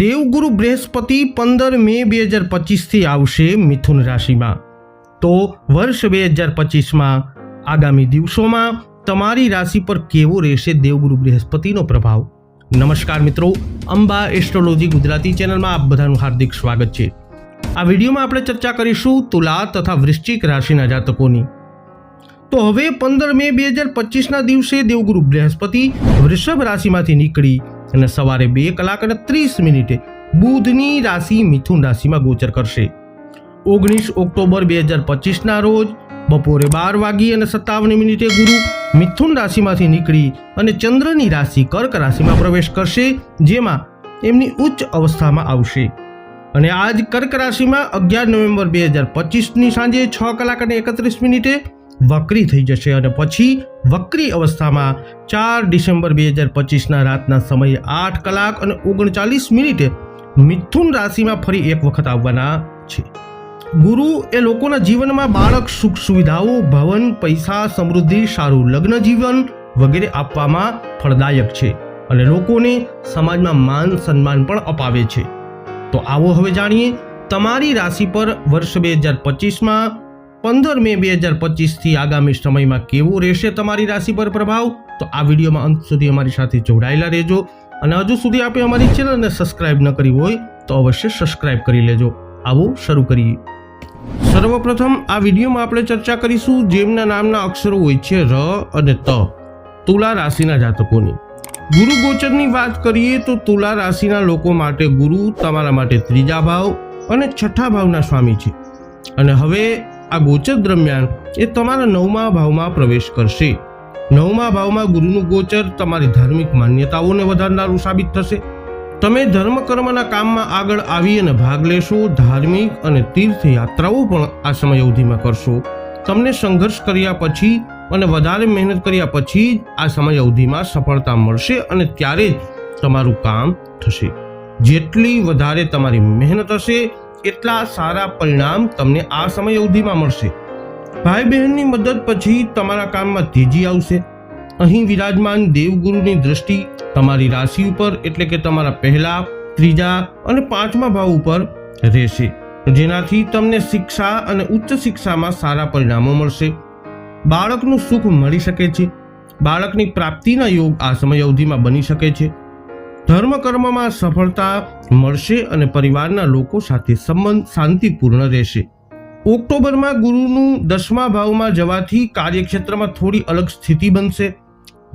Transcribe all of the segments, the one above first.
દેવગુરુ બૃહસ્પતિ પંદર મે બે હજાર પચીસથી આવશે મિથુન રાશિમાં. તો વર્ષ બે હજાર પચીસમાં, આગામી દિવસોમાં તમારી રાશિ પર કેવો રહેશે દેવગુરુ બૃહસ્પતિનો પ્રભાવ? નમસ્કાર મિત્રો, અંબા એસ્ટ્રોલોજી ગુજરાતી ચેનલમાં આપ બધાનું હાર્દિક સ્વાગત છે. આ વિડીયોમાં આપણે ચર્ચા કરીશું તુલા તથા વૃશ્ચિક રાશિના જાતકોની. તો હવે પંદર મે બે હજાર પચીસના દિવસે દેવગુરુ બૃહસ્પતિ વૃષભ રાશિમાંથી નીકળી અને સવારે બે કલાક અને ત્રીસ મિનિટે બુધની રાશિ મિથુન રાશિમાં ગોચર કરશે. ઓગણીસ ઓક્ટોબર બે હજાર પચીસના રોજ બપોરે બાર વાગી અને સત્તાવન મિનિટે ગુરુ મિથુન રાશિમાંથી નીકળી અને ચંદ્રની રાશિ કર્ક રાશિમાં પ્રવેશ કરશે, જેમાં એમની ઉચ્ચ અવસ્થામાં આવશે. અને આજ કર્ક રાશિમાં અગિયાર નવેમ્બર બે હજાર પચીસની સાંજે છ કલાક અને એકત્રીસ મિનિટે વક્રી થઈ જશે અને પછી વક્રી અવસ્થામાં ચાર ડિસેમ્બર બે હજાર પચીસના રાતના સમયે આઠ કલાક અને ઓગણચાલીસ મિનિટે મિથુન રાશિમાં ફરી એક વખત આવવાના છે. ગુરુ એ લોકોના જીવનમાં બાળક સુખ સુવિધાઓ, ભવન, પૈસા, સમૃદ્ધિ, સારું લગ્ન જીવન વગેરે આપવામાં ફળદાયક છે અને લોકોને સમાજમાં માન સન્માન પણ અપાવે છે. તો આવો હવે જાણીએ, તમારી રાશિ પર વર્ષ બે હજાર પચીસમાં પંદર મે બે હજાર પચીસથી આગામી સમયમાં કેવો રહેશે તમારી રાશિ પર પ્રભાવ? તો આ વિડીયોમાં અંત સુધી અમારી સાથે જોડાયેલા રહેજો અને હજુ સુધી આપે અમારી ચેનલને સબસ્ક્રાઇબ ન કરી હોય તો અવશ્ય સબસ્ક્રાઇબ કરી લેજો. આવો શરૂ કરીએ. સર્વપ્રથમ આ વિડીયોમાં આપણે ચર્ચા કરીશું જેમના નામના અક્ષરો હોય છે ર અને ત, તુલા રાશિના જાતકોની. ગુરુ ગોચરની વાત કરીએ તો તુલા રાશિના લોકો માટે ગુરુ તમારા માટે ત્રીજા ભાવ અને છઠ્ઠા ભાવના સ્વામી છે. અને હવે આ ગોચર દરમિયાન એ તમારા નવમા ભાવમાં પ્રવેશ કરશે. નવમા ભાવમાં ગુરુનું ગોચર તમારી ધાર્મિક માન્યતાઓને વધારનારું સાબિત થશે. તમે ધર્મ કર્મના કામમાં આગળ આવી અને ભાગ લેશો, ધાર્મિક અને તીર્થયાત્રાઓ પણ આ સમય અવધિમાં કરશો. તમને સંઘર્ષ કર્યા પછી અને વધારે મહેનત કર્યા પછી જ આ સમય અવધિમાં સફળતા મળશે અને ત્યારે જ તમારું કામ થશે. જેટલી વધારે તમારી મહેનત હશે એટલા સારા પરિણામ તમને આ સમય અવધિમાં મળશે. ભાઈ બહેનની મદદ પછી તમારા કામમાં તેજી આવશે. અહીં વિરાજમાન દેવગુરુની દ્રષ્ટિ તમારી રાશિ ઉપર એટલે કે તમારા પહેલા, ત્રીજા અને પાંચમા ભાવ ઉપર રહેશે. જેનાથી તમને શિક્ષા અને ઉચ્ચ શિક્ષામાં સારા પરિણામો મળશે. બાળકનું સુખ મળી શકે છે. બાળકની પ્રાપ્તિના યોગ આ સમય અવધિમાં બની શકે છે. ધર્મ કર્મમાં સફળતા મળશે અને પરિવારના લોકો સાથે સંબંધ શાંતિપૂર્ણ રહેશે. ઓક્ટોબરમાં ગુરુનું દસમા ભાવમાં જવાથી કાર્યક્ષેત્રમાં થોડી અલગ સ્થિતિ બનશે.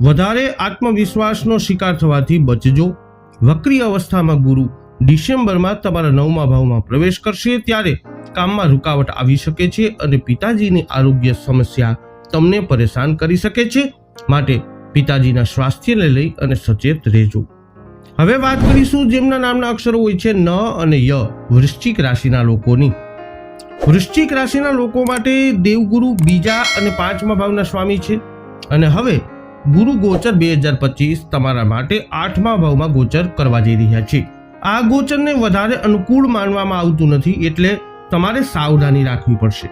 વધારે આત્મવિશ્વાસનો શિકાર થવાથી બચજો. વક્રી અવસ્થામાં ગુરુ ડિસેમ્બરમાં તમારા નવમા ભાવમાં પ્રવેશ કરશે ત્યારે કામમાં રૂકાવટ આવી શકે છે અને પિતાજીની આરોગ્ય સમસ્યા તમને પરેશાન કરી શકે છે. માટે પિતાજીના સ્વાસ્થ્યને લઈ અને સચેત રહેજો. હવે વાત કરીશું જેમના નામના અક્ષરો હોય છે ન અને ય, વૃશ્ચિક રાશિના લોકોની. વૃશ્ચિક રાશિના લોકો માટે દેવગુરુ બીજા અને પાંચમા ભાવના સ્વામી છે. અને હવે ગુરુ ગોચર બે હજાર પચીસ તમારા માટે આઠમા ભાવમાં ગોચર કરવા જઈ રહ્યા છે. આ ગોચરને વધારે અનુકૂળ માનવામાં આવતું નથી એટલે તમારે સાવધાની રાખવી પડશે.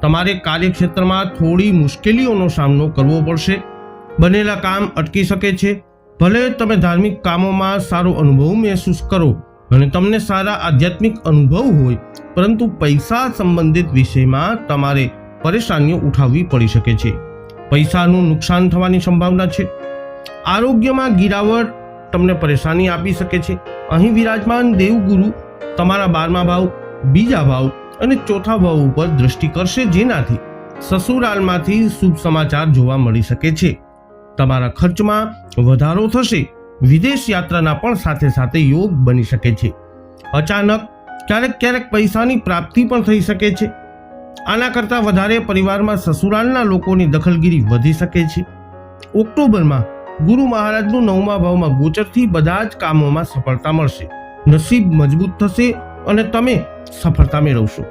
તમારે કાર્યક્ષેત્રમાં થોડી મુશ્કેલીઓનો સામનો કરવો પડશે. બનેલા કામ અટકી શકે છે. ભલે તમે ધાર્મિક કામોમાં સારો અનુભવ મહેસૂસ કરો અને તમને સારા આધ્યાત્મિક અનુભવ હોય, પરંતુ પૈસા સંબંધિત વિષયમાં તમારે પરેશાનીઓ ઉઠાવવી પડી શકે છે. પૈસાનું નુકસાન થવાની સંભાવના છે. આરોગ્યમાં ગિરાવટ તમને પરેશાની આપી શકે છે. અહીં વિરાજમાન દેવગુરુ તમારા બારમા ભાવ, બીજા ભાવ અને ચોથા ભાવ ઉપર દ્રષ્ટિ કરશે જેનાથી સસુરાલમાંથી શુભ સમાચાર જોવા મળી શકે છે. તમારા ખર્ચમાં વધારો થશે. વિદેશ યાત્રાના પણ સાથે સાથે યોગ બની શકે છે. અચાનક ક્યારેક ક્યારેક પૈસાની પ્રાપ્તિ પણ થઈ શકે છે. આના કરતાં વધારે પરિવારમાં સસુરાલના લોકોની દખલગીરી વધી શકે છે. ઓક્ટોબરમાં ગુરુ મહારાજનું નવમા ભાવમાં ગોચરથી બધા જ કામોમાં સફળતા મળશે. નસીબ મજબૂત થશે અને તમે સફળતા મેળવશો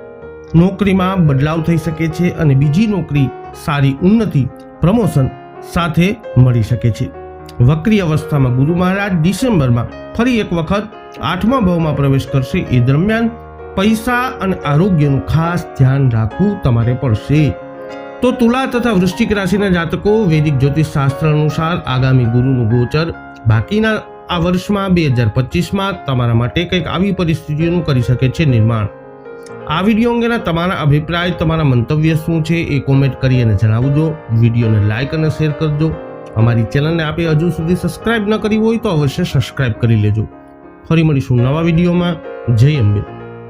નોકરીમાં બદલાવ થઈ શકે છે અને બીજી નોકરી સારી ઉન્નતિ, પ્રમોશન સાથે મળી શકે છે. વક્રી અવસ્થામાં ગુરુ મહારાજ ડિસેમ્બરમાં ફરી એક વખત આઠમા ભાવમાં પ્રવેશ કરશે. એ દરમિયાન પૈસા અને આરોગ્યનું ખાસ ધ્યાન રાખવું તમારે પડશે. તો તુલા તથા વૃશ્ચિક રાશિના જાતકો વૈદિક જ્યોતિષ શાસ્ત્ર અનુસાર આગામી ગુરુનું ગોચર બાકીના આ વર્ષમાં બે હજાર પચીસમાં તમારા માટે કંઈક આવી પરિસ્થિતિઓનું કરી શકે છે નિર્માણ. આ વીડિયો અંગેના તમારા અભિપ્રાય, તમારા મંતવ્ય શું છે એ કોમેન્ટ કરી અને જણાવજો. વિડીયોને લાઇક અને શેર કરજો. અમારી ચેનલને આપે હજુ સુધી સબસ્ક્રાઇબ ન કરી હોય તો અવશ્ય સબસ્ક્રાઇબ કરી લેજો. ફરી મળીશું નવા વિડીયોમાં. જય અંબે